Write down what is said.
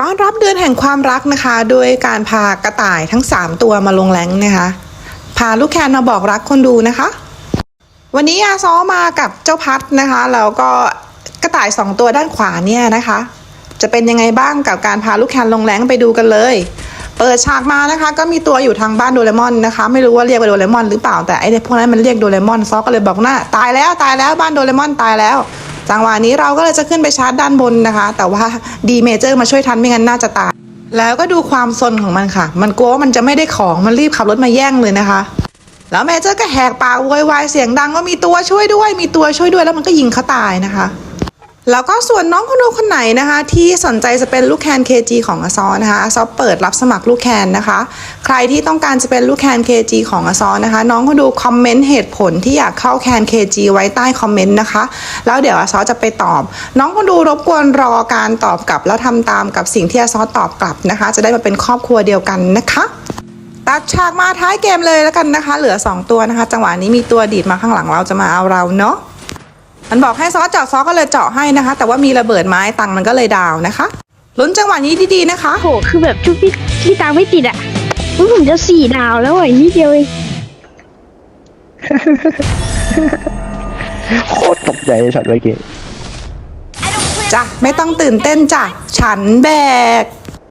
ต้อนรับเดือนแห่งความรักนะคะโดยการพากระต่ายทั้ง 3 ตัวมาลงแรงนะคะ พาลูกแคนมาบอกรักคนดูนะคะ วันนี้อาซอมากับเจ้าพัดนะคะแล้วก็กระต่าย 2 ตัวด้านขวาเนี่ยนะคะ จะเป็นยังไงบ้างกับการพาลูกแคนลงแรงไปดูกันเลย เปิดฉากมานะคะ ก็มีตัวอยู่ทางบ้านโดเรมอนนะคะ ไม่รู้ว่าเรียกว่าโดเรมอนหรือเปล่าแต่ไอ้พวกนั้นมันเรียกโดเรมอนซอก็เลยบอกว่าตายแล้วตายแล้วบ้านโดเรมอนตายแล้ว จังหวะนี้เราก็เลยจะขึ้นไปชาร์จด้านบนนะคะ แต่ว่าดีเมเจอร์มาช่วยทันไม่งั้นน่าจะตาย แล้วก็ดูความซนของมันค่ะ มันกลัวว่ามันจะไม่ได้ของมันรีบขับรถมาแย่งเลยนะคะ แล้วเมเจอร์ก็แหกปากโวยวายเสียงดังว่ามีตัวช่วยด้วย มีตัวช่วยด้วยแล้วมันก็ยิงเขาตายนะคะ แล้วก็ส่วนน้องคนดูคนไหนนะคะ ที่สนใจจะเป็นลูกแคน KG ของอซอนะคะอซอเปิดรับสมัครลูกแคนนะคะ ใครที่ต้องการจะเป็นลูกแคน KG ของอซอนะคะ น้องคนดูคอมเมนต์เหตุผลที่อยากเข้าแคน KG ไว้ใต้คอมเมนต์นะคะ แล้วเดี๋ยวอซอจะไปตอบ น้องคนดูรบกวนรอการตอบกลับ แล้วทำตามกับสิ่งที่อซอตอบกลับนะคะ จะได้มาเป็นครอบครัวเดียวกันนะคะตัดฉากมาท้ายเกมเลยแล้วกันนะคะ เหลือ 2 ตัวนะคะ จังหวะนี้มีตัวดีดมาข้างหลังเราจะมาเอาเราเนาะ มันบอกให้ซอสเจาะซอสก็เลยเจาะให้นะคะ แต่ว่ามีระเบิดไม้ตังค์มันก็เลยดาวนะคะลุ้นจังหวะนี้ดีๆนะคะโหคือแบบชุดพี่พี่ตามไม่ติดอะอุ๊ยผมจะสี่ดาวแล้วอะนิดเดียวเองโคตรตกใจช็อตเมื่อกี้จ้ะไม่ต้องตื่นเต้นจ้ะฉันแบก